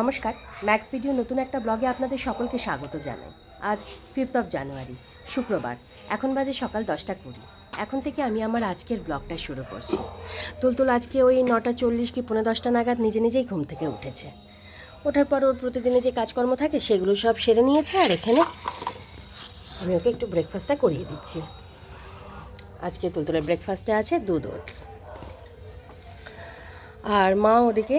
নমস্কার max video নতুন একটা ব্লগে আপনাদের সকলকে স্বাগত জানাই। আজ ফিফথ অফ জানুয়ারি শুক্রবার, এখন বাজে সকাল দশটা কুড়ি। এখন থেকে আমি আমার আজকের ব্লগটা শুরু করছি। তুলতুল আজকে ওই নটা চল্লিশ কি পনেরো দশটা নাগাদ নিজে নিজেই ঘুম থেকে উঠেছে। ওঠার পর ওর প্রতিদিনে যে কাজকর্ম থাকে সেগুলো সব সেরে নিয়েছে আর এখানে আমি ওকে একটু ব্রেকফাস্টটা করিয়ে দিচ্ছি। আজকে তুলতুলের ব্রেকফাস্টে আছে দুধ ওটস আর মা ওদিকে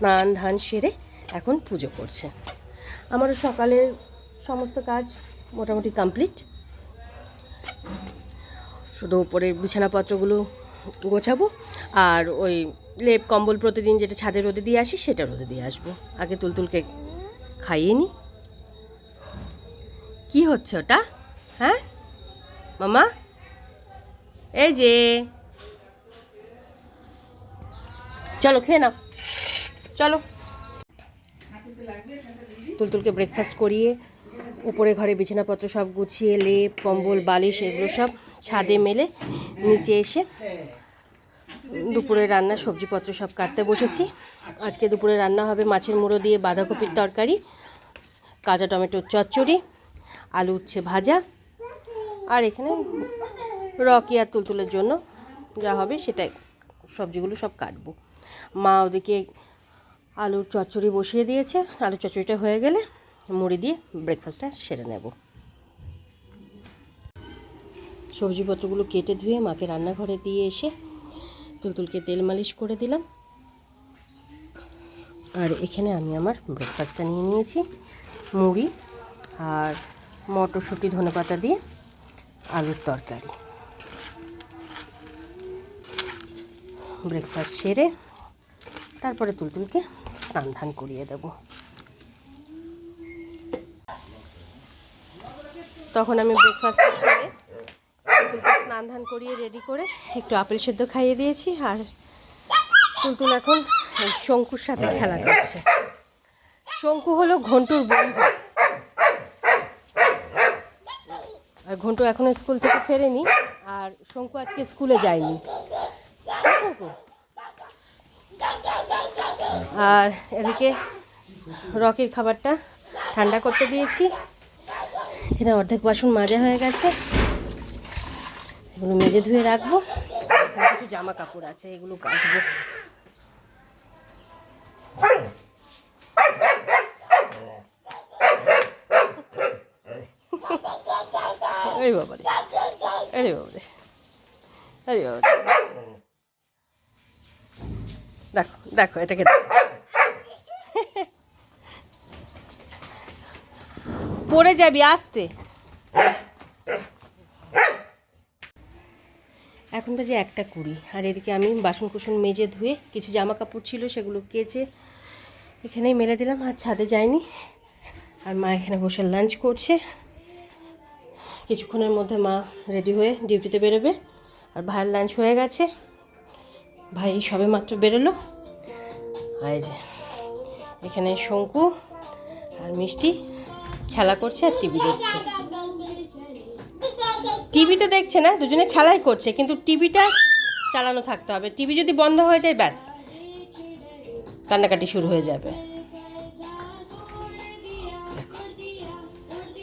স্নান ধান সেরে এখন পুজো করছে। আমারও সকালের সমস্ত কাজ মোটামুটি কমপ্লিট শুধু উপরের বিছানাপত্রগুলো গোছাবো আর ওই লেপ কম্বল প্রতিদিন যেটা ছাদে রোদে দিয়ে আসি সেটা রোদে দিয়ে আসব। আগে তুলতুলকে খাইয়ে নি। কি হচ্ছে ওটা? হ্যাঁ? মামা? এই যে। চলো খেয়ে নাও। চলো। তুলতুলকে ব্রেকফাস্ট করিয়ে, উপরে ঘরে বিছানাপত্র সব গুছিয়ে, লেপ, কম্বল, বালিশ এগুলো সব ছাদে মেলে নিচে এসে দুপুরে রান্না, সবজিপত্র সব কাটতে বসেছি। আজকে দুপুরে রান্না হবে মাছের মুড়ো দিয়ে বাঁধাকপির তরকারি, কাঁচা টমেটোর চচ্চড়ি, আলু উচ্ছে ভাজা, আর এখানে রকি আর তুলতুলের জন্য যা হবে সেটাই। সবজিগুলো সব কাটবো। মা ওদিকে আলুর চচ্চড়ি বসিয়ে দিয়েছে। আলুর চচ্চড়িটা হয়ে গেলে মুড়ি দিয়ে ব্রেকফাস্টটা সেরে নেব। সবজিপত্রগুলো কেটে ধুয়ে মাকে রান্নাঘরে দিয়ে এসে তুলতুলকে তেল মালিশ করে দিলাম। আর এখানে আমি আমার ব্রেকফাস্টটা নিয়ে নিয়েছি। মুড়ি আর মটরশুঁটি, ধনেপাতা দিয়ে আলুর তরকারি। ব্রেকফাস্ট সেরে তারপরে তুলতুলকে স্নান ধান করিয়ে দেব। তখন আমি ব্রেকফাস্ট সেরে স্নান ধান করিয়ে রেডি করে একটু আপেল সেদ্ধ খাইয়ে দিয়েছি আর তুলতুল এখন শঙ্কুর সাথে খেলা করছে। শঙ্কু হলো ঘন্টুর বন্ধু। আর ঘন্টু এখনও স্কুল থেকে ফেরেনি আর শঙ্কু আজকে স্কুলে যায়নি। শঙ্কু? আর এদিকে রকির খাবারটা ঠান্ডা করতে দিয়েছি। এখানে অর্ধেক বাসন মাজা হয়ে গেছে। এগুলো মেজে ধুয়ে রাখব। কিছু জামা কাপড় আছে, এগুলো কাচবো এই বাবারে আরে বাবারে আরে বাবারে। দেখো দেখো, এটাকে পড়ে যাবি আসতে। এখন বাজে একটা কুড়ি, আর এদিকে আমি বাসন কুসন মেজে ধুয়ে কিছু জামা কাপড় ছিল সেগুলো কেচে এখানেই মেলে দিলাম, আর ছাদে যাইনি। আর মা এখানে বসে লাঞ্চ করছে। কিছুক্ষণের মধ্যে মা রেডি হয়ে ডিউটিতে বেরোবে, আর ভাইয়ের লাঞ্চ হয়ে গেছে। ভাই সবে মাত্র বেরোলো। আর যে, এখানে শঙ্কু আর মিষ্টি খেলা করছে আর টিভি দেখছে। টিভিতে দেখছে না, দুজনে খেলাই করছে, কিন্তু টিভিটা চালানো থাকতে হবে। টিভি যদি বন্ধ হয়ে যায়, ব্যাস, কান্নাকাটি শুরু হয়ে যাবে।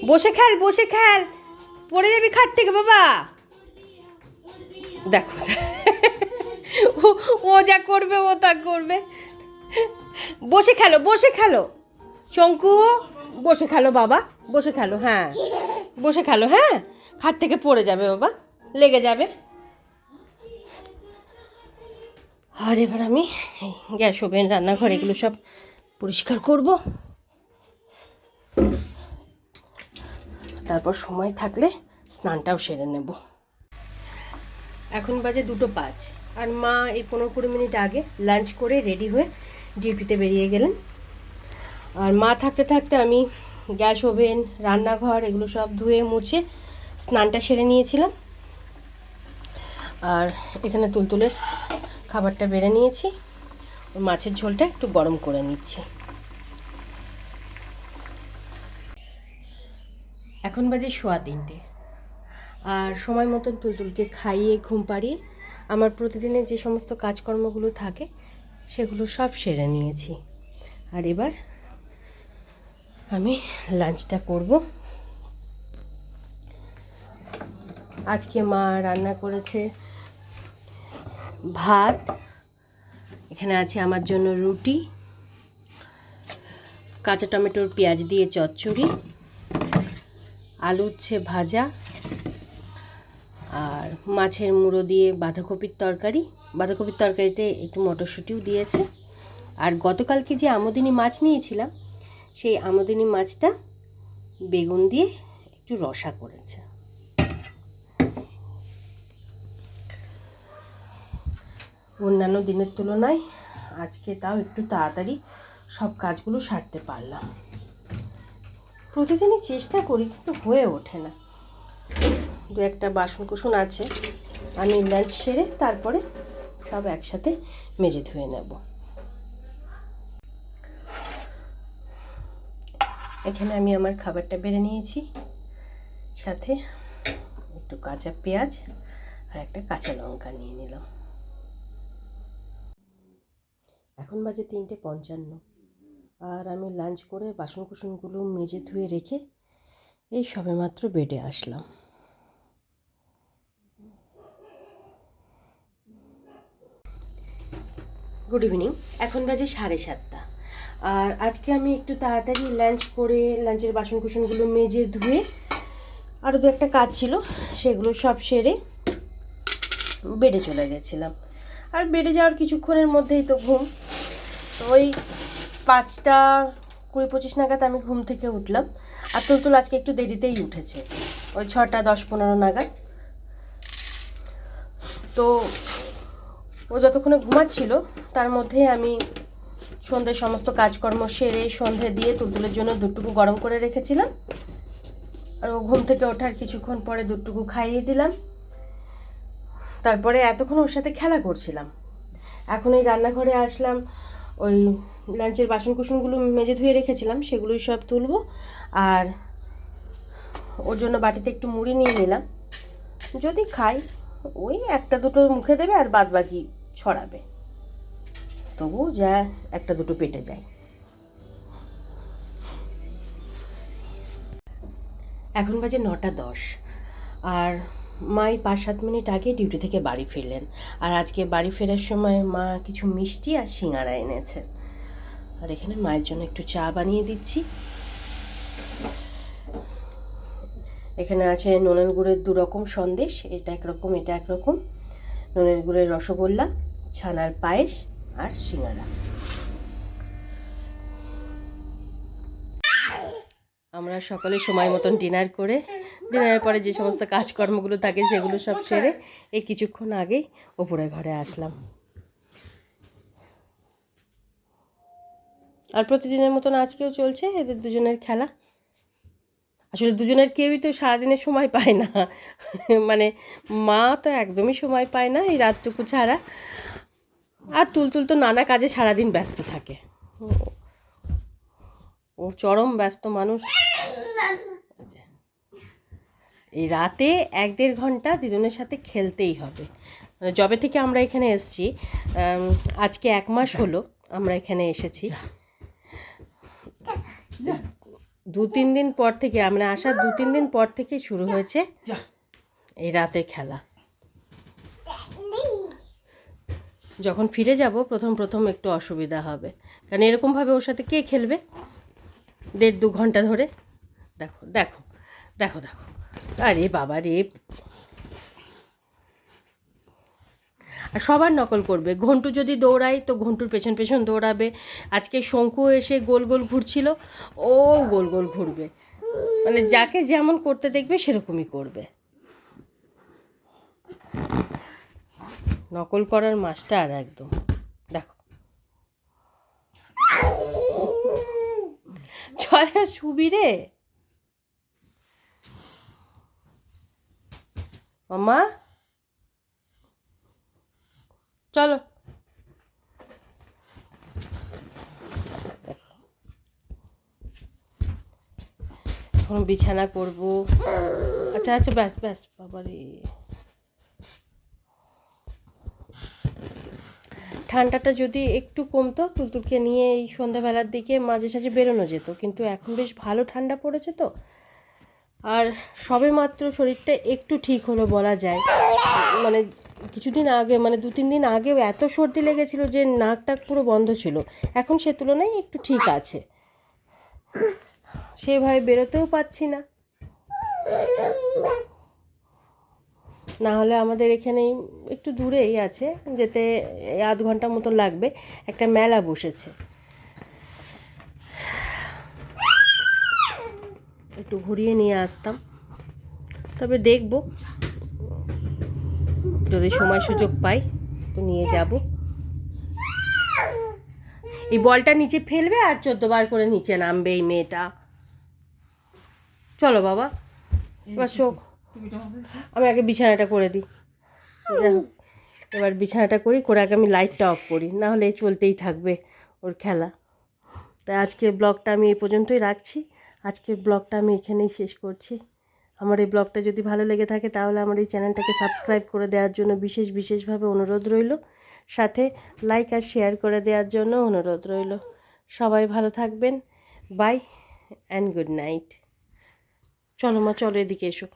বসে খেল বসে খেল, পড়ে যাবি খাট থেকে বাবা। দেখো। ও যা করবে, ও তা করবে। বসে খেলো বসে খেলো। শঙ্কু, বসে খেলো বাবা, বসে খেলো হ্যাঁ। বসে খেলো হ্যাঁ। খাট থেকে পড়ে যাবে বাবা, লেগে যাবে। আর এবার আমি এই গ্যাস ওভেন, রান্নাঘর, এগুলো সব পরিষ্কার করব। তারপর সময় থাকলে স্নানটাও সেরে নেব। এখন বাজে দুটো পাঁচ। আর মা এই পনেরো কুড়ি মিনিট আগে লাঞ্চ করে রেডি হয়ে ডিউটিতে বেরিয়ে গেলেন। আর মা থাকতে থাকতে আমি গ্যাস ওভেন, রান্নাঘর এগুলো সব ধুয়ে মুছে স্নানটা সেরে নিয়েছিলাম। আর এখানে তুলতুলের খাবারটা বেড়ে নিয়েছি। মাছের ঝোলটা একটু গরম করে নিচ্ছি। এখন বাজে সোয়া তিনটে। আর সময় মতন তুলতুলকে খাইয়ে ঘুম পাড়িয়ে আমার প্রতিদিনের যে সমস্ত কাজকর্মগুলো থাকে, সেগুলো সব সেরে নিয়েছি। আর এবার আমি লাঞ্চটা করব। আজকে মা রান্না করেছে ভাত। এখানে আছে আমার জন্য রুটি, কাঁচা টমেটোর পেঁয়াজ দিয়ে চচ্চড়ি, আলু উচ্ছে ভাজা আর মাছের মুড়ো দিয়ে বাঁধাকপির তরকারি। বাঁধাকপির তরকারিতে একটু মটরশুঁটিও দিয়েছে। আর গতকালকে যে আমদিনী মাছ নিয়েছিলাম, সেই আমদিনী মাছটা বেগুন দিয়ে একটু রসা করেছে। অন্যান্য দিনের তুলনায় আজকে তাও একটু তাড়াতাড়ি সব কাজগুলো সারতে পারলাম। প্রতিদিনই চেষ্টা করি, কিন্তু হয়ে ওঠে না। দু একটা বাসন কুসন আছে। আমি লাঞ্চ সেরে তারপরে সব একসাথে মেজে ধুয়ে নেব। এখানে আমি আমার খাবারটা বেড়ে নিয়েছি। সাথে একটু কাঁচা পেঁয়াজ আর একটা কাঁচা লঙ্কা নিয়ে নিলাম। এখন বাজে তিনটে পঞ্চান্ন। আর আমি লাঞ্চ করে বাসন কুসনগুলো মেজে ধুয়ে রেখে এই সবেমাত্র বেডে আসলাম। গুড ইভিনিং এখন বাজে সাড়ে সাতটা। আর আজকে আমি একটু তাড়াতাড়ি লাঞ্চ করে লাঞ্চের বাসন কুসনগুলো মেজে ধুয়ে আরও দু একটা কাজ ছিল, সেগুলো সব সেরে বেডে চলে গেছিলাম। আর বেডে যাওয়ার কিছুক্ষণের মধ্যেই তো ঘুম। তো ওই পাঁচটা কুড়ি পঁচিশ নাগাদ আমি ঘুম থেকে উঠলাম। আর তুলতুল আজকে একটু দেরিতেই উঠেছে। ওই ছটা দশ পনেরো নাগাদ। তো ও যতক্ষণে ঘুমাচ্ছিল, তার মধ্যে আমি সন্ধ্যের সমস্ত কাজকর্ম সেরে সন্ধে দিয়ে তুলতুলের জন্য দুটুকু গরম করে রেখেছিলাম। আর ও ঘুম থেকে ওঠার কিছুক্ষণ পরে দুটুকু খাইয়ে দিলাম। তারপরে এতক্ষণ ওর সাথে খেলা করছিলাম। এখন এই রান্নাঘরে আসলাম, ওই লাঞ্চের বাসন কুসনগুলো মেজে ধুয়ে রেখেছিলাম, সেগুলোই সব তুলবো। আর ওর জন্য বাটিতে একটু মুড়ি নিয়ে নিলাম। যদি খাই, ওই একটা দুটো মুখে দেবে আর বাদ বাকি ছড়াবে। তবু যা একটা দুটো পেটে যায়। এখন বাজে নটা দশ। আর মাই পাঁচ সাত মিনিট আগে ডিউটি থেকে বাড়ি ফিরলেন। আর আজকে বাড়ি ফেরার সময় মা কিছু মিষ্টি আর সিঙ্গারা এনেছে। আর এখানে মায়ের জন্য একটু চা বানিয়ে দিচ্ছি। এখানে আছে নোনান গুড়ের দু রকম সন্দেশ। এটা একরকম এটা একরকম। নোনের গুড়ের রসগোল্লা। ছানার পায়েস আর সিঙ্গারা। আমরা সকালে সময় মতন ডিনার করে, ডিনারের পরে যে সমস্ত কাজকর্মগুলো থাকে সেগুলো সব সেরে এই কিছুক্ষণ আগেই ওপরে ঘরে আসলাম। আর প্রতিদিনের মতন আজকেও চলছে, এদের দুজনের খেলা। আসলে দুজনের কেউই তো সারাদিনে সময় পায় না। মানে মা তো একদমই সময় পায় না এই রাতটুকু ছাড়া। আর তুলতুল তো নানা কাজে সারাদিন ব্যস্ত থাকে। ও- ও চরম ব্যস্ত মানুষ। এই রাতে এক দেড় ঘণ্টা দুজনের সাথে খেলতেই হবে। মানে যবে থেকে আমরা এখানে এসেছি আজকে এক মাস হলো আমরা এখানে এসেছি। দু তিন দিন পর থেকে আমরা আসার দু তিন দিন পর থেকে শুরু হয়েছে এই রাতে খেলা। যখন ফিরে যাব, প্রথম প্রথম একটু অসুবিধা হবে। কারণ এরকমভাবে ওর সাথে কে খেলবে? দেড় দু ঘণ্টা ধরে। দেখো দেখো দেখো দেখো। আরে বাবা রে। আর সবার নকল করবে। ঘন্টু যদি দৌড়ায়, তো ঘন্টুর পেছন পেছন দৌড়াবে। আজকে শঙ্কু এসে গোল গোল ঘুরছিল, ও গোল গোল ঘুরবে। মানে যাকে যেমন করতে দেখবে, সেরকমই করবে। নকল করার মাস্টার একদম। দেখো। ছড়া শুবি রে। মামা চলো। এখন বিছানা করব। আচ্ছা আচ্ছা ব্যাস ব্যাস, বাবারে। ঠান্ডাটা যদি একটু কমতো, তুলতুলকে নিয়ে এই সন্ধ্যাবেলার দিকে মাঝে সাঝে বেরোনো যেত। কিন্তু এখন বেশ ভালো ঠান্ডা পড়েছে তো। আর সবে মাত্র শরীরটা একটু ঠিক হলো বলা যায়। মানে কিছুদিন আগে মানে দু তিন দিন আগেও এত সর্দি লেগেছিল যে নাক টাক পুরো বন্ধ ছিল। এখন সে তুলনায় একটু ঠিক আছে। সেভাবে বেরোতেও পাচ্ছি না। না হলে আমাদের এখানেই একটু দূরেই আছে, যেতে আধ ঘণ্টা মতো লাগবে। একটা মেলা বসেছে। একটু ঘুরিয়ে নিয়ে আসতাম। তবে দেখব। যদি সময় সুযোগ পাই তো নিয়ে যাব। এই বলটা নিচে ফেলবে আর বার করে নিচে নামবে এই মেয়েটা। চলো বাবা, এবার শোক। আমি আগে বিছানাটা করে দিই। এবার বিছানাটা করি, করে আগে আমি লাইটটা অফ করি, না হলে চলতেই থাকবে ওর খেলা। তাই আজকের ব্লগটা আমি এই পর্যন্তই রাখছি। আজকের ব্লগটা আমি এখানেই শেষ করছি। আমার এই ব্লগটা যদি ভালো লেগে থাকে, তাহলে আমার এই চ্যানেলটাকে সাবস্ক্রাইব করে দেওয়ার জন্য বিশেষ বিশেষভাবে অনুরোধ রইল। সাথে লাইক আর শেয়ার করে দেওয়ার জন্য অনুরোধ রইল। সবাই ভালো থাকবেন। বাই অ্যান্ড গুড নাইট চলো মা, চলো এদিকে এসো।